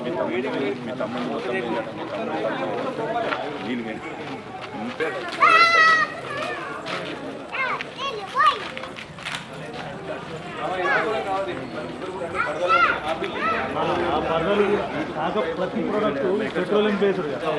మీ తమ్ముడు మీ తమ్ముడు మొత్తం మీద మీ తమ్ముడు నేను కానీ ఉంటే ప్రతి ప్రోడక్ట్ పెట్రోలియం బేస్డ్ ఇద్దరం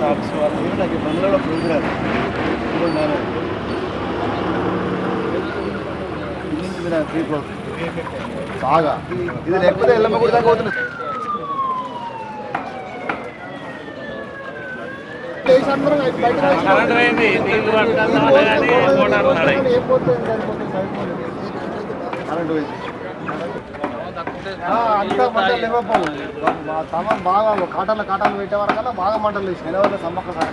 షాప్స్ వాళ్ళు నాకు బంగ్లాలో ప్రోగ్రామ్ ఇప్పుడు నేను ఇన్నింటి మీద ఫ్రీ ఫ్లో బాగా. ఇది లేకపోతే ఎల్లమ్మ గుడి దాకా పోతుంది. కరెంట్ వేసి అంతా మంటలు లేవకపోవు సామాన్ బాగా కాటలు కాటలు పెట్టే వరకల్లా బాగా మంటలు వేసి నిలవల్ల సమ్మక్క సార్.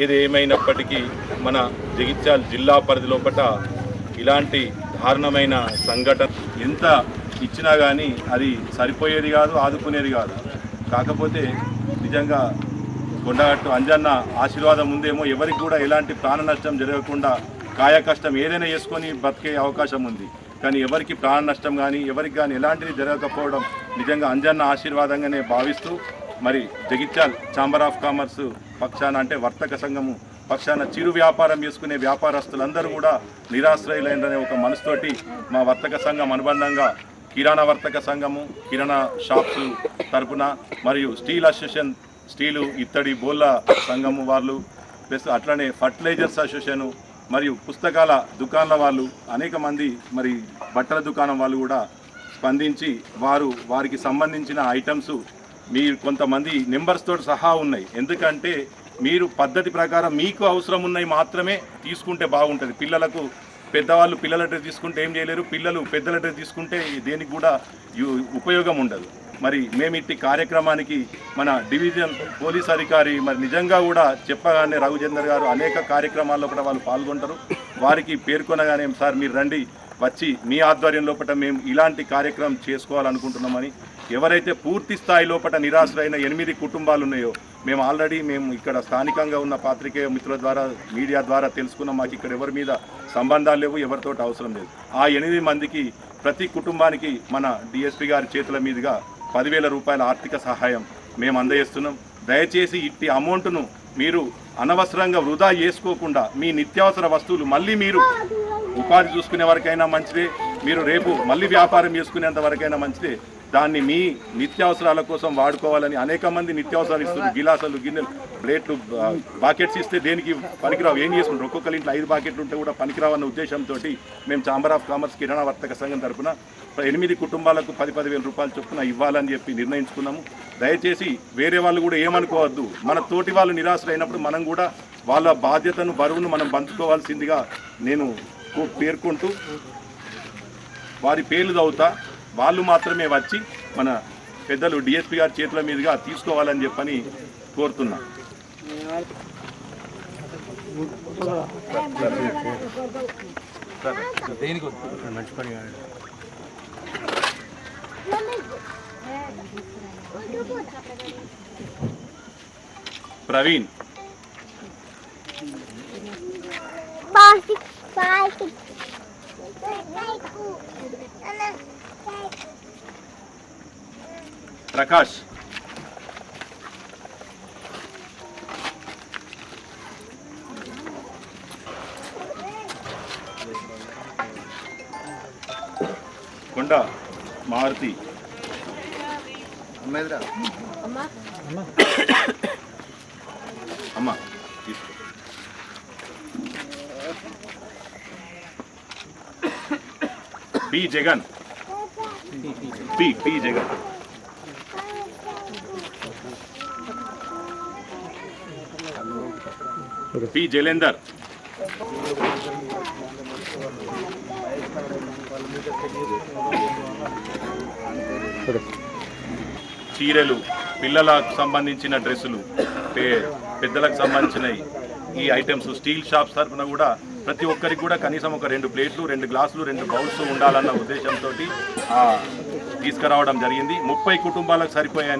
ఏది ఏమైనప్పటికీ మన జగిత్యాల జిల్లా పరిధి లోపల ఇలాంటి దారుణమైన సంఘటన ఎంత ఇచ్చినా కానీ అది సరిపోయేది కాదు ఆదుకునేది కాదు. కాకపోతే నిజంగా కొండగట్టు అంజన్న ఆశీర్వాదం ఉందేమో ఎవరికి కూడా ఎలాంటి ప్రాణ నష్టం జరగకుండా కాయ కష్టం ఏదైనా చేసుకొని బతికే అవకాశం ఉంది. కానీ ఎవరికి ప్రాణ నష్టం కానీ ఎవరికి కానీ ఎలాంటిది జరగకపోవడం నిజంగా అంజన్న ఆశీర్వాదంగానే భావిస్తూ మరి జగిత్యాల్ ఛాంబర్ ఆఫ్ కామర్స్ పక్షాన అంటే వర్తక సంఘము పక్షాన చిరు వ్యాపారం చేసుకునే వ్యాపారస్తులందరూ కూడా నిరాశ్రయులైననే ఒక మనసుతోటి మా వర్తక సంఘం అనుబంధంగా కిరాణా వర్తక సంఘము కిరాణా షాప్స్ తరపున మరియు స్టీల్ అసోసియేషన్ స్టీలు ఇత్తడి బోళ్ళ సంఘము వాళ్ళు ప్లస్ అట్లనే ఫర్టిలైజర్స్ అసోసియేషను మరియు పుస్తకాల దుకాణాల వాళ్ళు అనేక మంది మరి బట్టల దుకాణం వాళ్ళు కూడా స్పందించి వారు వారికి సంబంధించిన ఐటమ్స్ మీరు కొంతమంది నెంబర్స్తో సహా ఉన్నాయి. ఎందుకంటే మీరు పద్ధతి ప్రకారం మీకు అవసరం ఉన్నాయి మాత్రమే తీసుకుంటే బాగుంటుంది. పిల్లలకు పెద్దవాళ్ళు పిల్లల డ్రెస్ తీసుకుంటే ఏం చేయలేరు. పిల్లలు పెద్దల డ్రెస్ తీసుకుంటే దేనికి కూడా ఉపయోగం ఉండదు. మరి మేము ఇట్టి కార్యక్రమానికి మన డివిజన్ పోలీస్ అధికారి మరి నిజంగా కూడా చెప్పగానే రఘుచందర్ గారు అనేక కార్యక్రమాల్లో కూడా వాళ్ళు పాల్గొంటారు. వారికి పేర్కొనగానే సార్ మీరు రండి వచ్చి మీ ఆధ్వర్యం లోపల మేము ఇలాంటి కార్యక్రమం చేసుకోవాలనుకుంటున్నామని. ఎవరైతే పూర్తి స్థాయి లోపల నిరాశ్రైన ఎనిమిది కుటుంబాలు ఉన్నాయో మేము ఆల్రెడీ మేము ఇక్కడ స్థానికంగా ఉన్న పాత్రికేయ మిత్రుల ద్వారా మీడియా ద్వారా తెలుసుకున్నాం. మాకు ఇక్కడ ఎవరి మీద సంబంధాలు లేవు ఎవరితో అవసరం లేదు. ఆ ఎనిమిది మందికి ప్రతి కుటుంబానికి మన డిఎస్పీ గారి చేతుల మీదుగా పదివేల రూపాయల ఆర్థిక సహాయం మేము అందజేస్తున్నాం. దయచేసి ఇట్టి అమౌంట్ను మీరు అనవసరంగా వృధా చేసుకోకుండా మీ నిత్యావసర వస్తువులు మళ్ళీ మీరు ఉపాధి చూసుకునే వరకైనా మంచిదే. మీరు రేపు మళ్ళీ వ్యాపారం చేసుకునేంత వరకైనా మంచిదే. దాన్ని మీ నిత్యావసరాల కోసం వాడుకోవాలని అనేక మంది నిత్యావసరాలు ఇస్తున్నారు. గిలాసాలు గిన్నెలు ప్లేట్లు బాకెట్స్ ఇస్తే దేనికి పనికిరావు? ఏం చేసుకుంటారు? ఒక్కొక్కరి ఇంట్లో ఐదు బాకెట్లు ఉంటే కూడా పనికిరావన్న ఉద్దేశంతో మేము ఛాంబర్ ఆఫ్ కామర్స్ కిరాణా వర్తక సంఘం తరఫున ఎనిమిది కుటుంబాలకు పది పదివేల రూపాయలు చొప్పున ఇవ్వాలని చెప్పి నిర్ణయించుకున్నాము. దయచేసి వేరే వాళ్ళు కూడా ఏమనుకోవద్దు. మన తోటి వాళ్ళు నిరాశలైనప్పుడు మనం కూడా వాళ్ళ బాధ్యతను బరువును మనం పంచుకోవాల్సిందిగా నేను పేర్కొంటూ వారి పేర్లు చదువుతా. వాళ్ళు మాత్రమే వచ్చి మన పెద్దలు డిఎస్పీ గారి చేతుల మీదుగా తీసుకోవాలని చెప్పని కోరుతున్నా. ప్రవీణ్. plastic. ప్రకాష్ కొండ మారుతి అమ్మ తీసుకో P Jagan P P Jagan P Jalender. చీరలు పిల్లలకు సంబంధించిన డ్రెస్సులు పెద్దలకు సంబంధించినవి ఈ ఐటమ్స్ స్టీల్ షాప్స్ తరఫున కూడా ప్రతి ఒక్కరికి కూడా కనీసం ఒక రెండు ప్లేట్లు రెండు గ్లాసులు రెండు బౌల్స్ ఉండాలన్న ఉద్దేశంతో తీసుకురావడం జరిగింది. ముప్పై కుటుంబాలకు సరిపోయే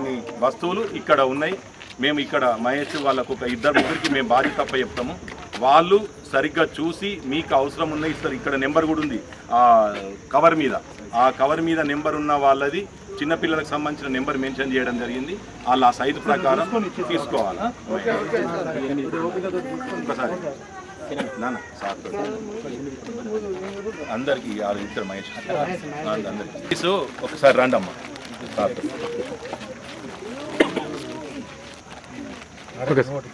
వస్తువులు ఇక్కడ ఉన్నాయి. మేము ఇక్కడ మహేష్ వాళ్ళకు ఒక ఇద్దరు ముగ్గురికి మేము బాధ్యత తప్ప చెప్తాము వాళ్ళు సరిగ్గా చూసి మీకు అవసరం ఉన్న ఇస్తారు. ఇక్కడ నెంబర్ కూడా ఉంది. ఆ కవర్ మీద. ఆ కవర్ మీద నెంబర్ ఉన్న వాళ్ళది చిన్నపిల్లలకు సంబంధించిన నెంబర్ మెన్షన్ చేయడం జరిగింది. వాళ్ళు ఆ సైజు ప్రకారం తీసుకోవాలి. ఒకసారి. నాన్న సార్. అందరికీ అందరికి ఇద్దరు మహేష్. అందరికి. సో ఒకసారి రండమ్మా. సార్ తోటి. Okay sir.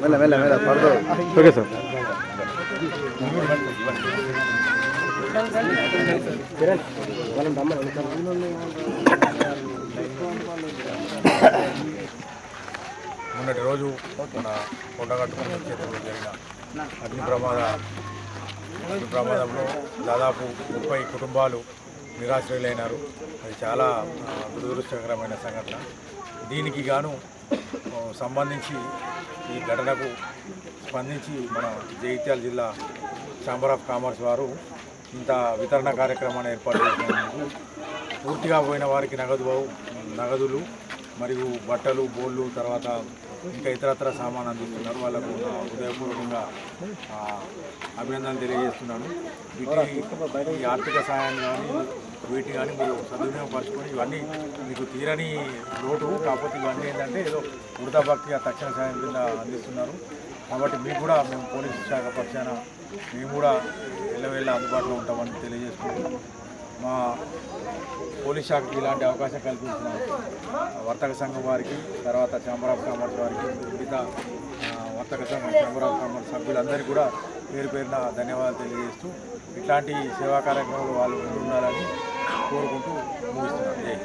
మెల్ల మెల్ల మెల్ల పడదు ఓకే సార్. మొన్నటి రోజు మన కొండగట్టుకుని క్షేత్రంలో జరిగిన అగ్ని ప్రమాద ఈ ప్రమాదంలో దాదాపు ముప్పై కుటుంబాలు నిరాశ్రయులైనారు. అది చాలా దురదృష్టకరమైన సంఘటన. దీనికి గాను సంబంధించి ఈ ఘటనకు స్పందించి మన జగిత్యాల జిల్లా ఛాంబర్ ఆఫ్ కామర్స్ వారు ఇంత వితరణ కార్యక్రమాన్ని ఏర్పాటు చేసినందుకు పూర్తిగా పోయిన వారికి నగదు నగదులు మరియు బట్టలు బోళ్ళు తర్వాత ఇంకా ఇతరత్ర సామాన్ అందిస్తున్నారు. వాళ్ళకు హృదయపూర్వకంగా అభినందన అభినందనలు తెలియజేస్తున్నాను. వీటి ఆర్థిక సహాయం కానీ వీటి కానీ మీరు సద్వినియోగపరచుకొని ఇవన్నీ మీకు తీరని లోటు. కాకపోతే ఇవన్నీ ఏంటంటే ఏదో వృధాభక్తిగా తక్షణ సాయం కింద అందిస్తున్నారు. కాబట్టి మీకు కూడా మేము పోలీసు శాఖ పక్షాన మేము కూడా ఎల్లవేళ్ళ అందుబాటులో ఉంటామని తెలియజేసుకుంటున్నాం మా పోలీస్ శాఖకి ఇలాంటి అవకాశం కల్పించిన వర్తక సంఘం వారికి తర్వాత ఛాంబర్ ఆఫ్ కామర్స్ వారికి మిగతా వర్తక సంఘం ఛాంబర్ ఆఫ్ కామర్స్ సభ్యులందరికీ కూడా పేరు పేరున ధన్యవాదాలు తెలియజేస్తూ ఇట్లాంటి సేవా కార్యక్రమాలు వాళ్ళు ఉండాలని కోరుకుంటూ ముగిస్తున్నాను.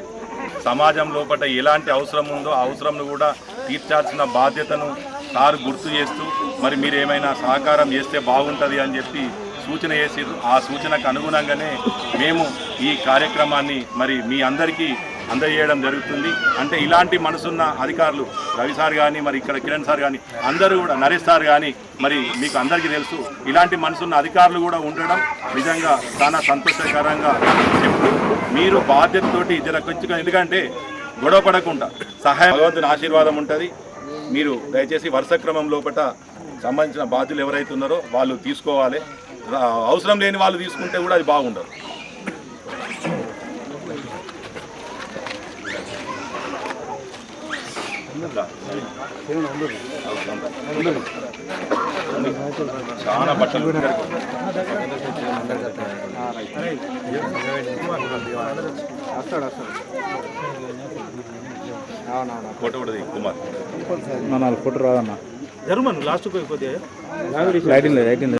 సమాజం లోపల ఎలాంటి అవసరం ఉందో ఆ అవసరంను కూడా తీర్చాల్సిన బాధ్యతను సార్ గుర్తు చేస్తూ మరి మీరు ఏమైనా సహకారం చేస్తే బాగుంటుంది అని చెప్పి సూచన చేసి ఆ సూచనకు అనుగుణంగానే మేము ఈ కార్యక్రమాన్ని మరి మీ అందరికీ అందజేయడం జరుగుతుంది. అంటే ఇలాంటి మనసున్న అధికారులు రవి సార్ కానీ మరి ఇక్కడ కిరణ్ సార్ కానీ అందరూ కూడా నరేష్ సార్ కానీ మరి మీకు అందరికీ తెలుసు ఇలాంటి మనసున్న అధికారులు కూడా ఉండడం నిజంగా చాలా సంతోషకరంగా చెప్తూ మీరు బాధ్యతతోటి జర కొంచెం ఎందుకంటే గొడవ పడకుండా సహాయం భగవంతుని ఆశీర్వాదం ఉంటుంది. మీరు దయచేసి వరుస క్రమం లోపల సంబంధించిన బాధ్యులు ఎవరైతే ఉన్నారో వాళ్ళు తీసుకోవాలి. అవసరం లేని వాళ్ళు తీసుకుంటే కూడా అది బాగుండదు. చాలా బట్టలు ఫోటో కూడా కుమార్. నాలుగు ఫోటో రాదన్న. జరుమను లాస్ట్ కొద్దిగా లైటింగ్ లేదు లైటింగ్ లేదు.